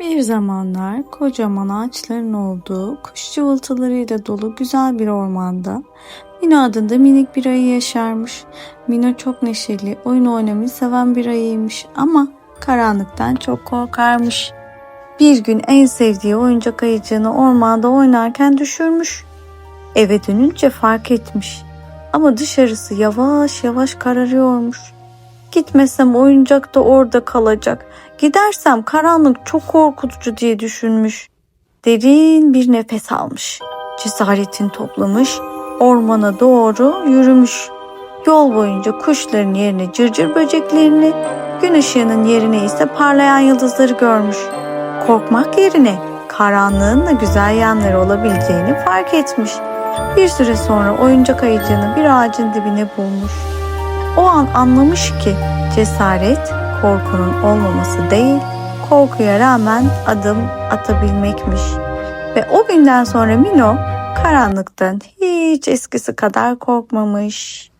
Bir zamanlar kocaman ağaçların olduğu, kuş cıvıltılarıyla dolu güzel bir ormanda Mino adında minik bir ayı yaşarmış. Mino çok neşeli, oyun oynamayı seven bir ayıymış ama karanlıktan çok korkarmış. Bir gün en sevdiği oyuncak ayıcığını ormanda oynarken düşürmüş. Eve dönünce fark etmiş. Ama dışarısı yavaş yavaş kararıyormuş. Gitmesem oyuncak da orada kalacak. Gidersem karanlık çok korkutucu diye düşünmüş. Derin bir nefes almış. Cesaretini toplamış, ormana doğru yürümüş. Yol boyunca kuşların yerine cırcır böceklerini, gün ışığının yerine ise parlayan yıldızları görmüş. Korkmak yerine karanlığın da güzel yanları olabileceğini fark etmiş. Bir süre sonra oyuncak ayıcığını bir ağacın dibine bulmuş. O an anlamış ki cesaret korkunun olmaması değil, korkuya rağmen adım atabilmekmiş. Ve o günden sonra Mino karanlıktan hiç eskisi kadar korkmamış.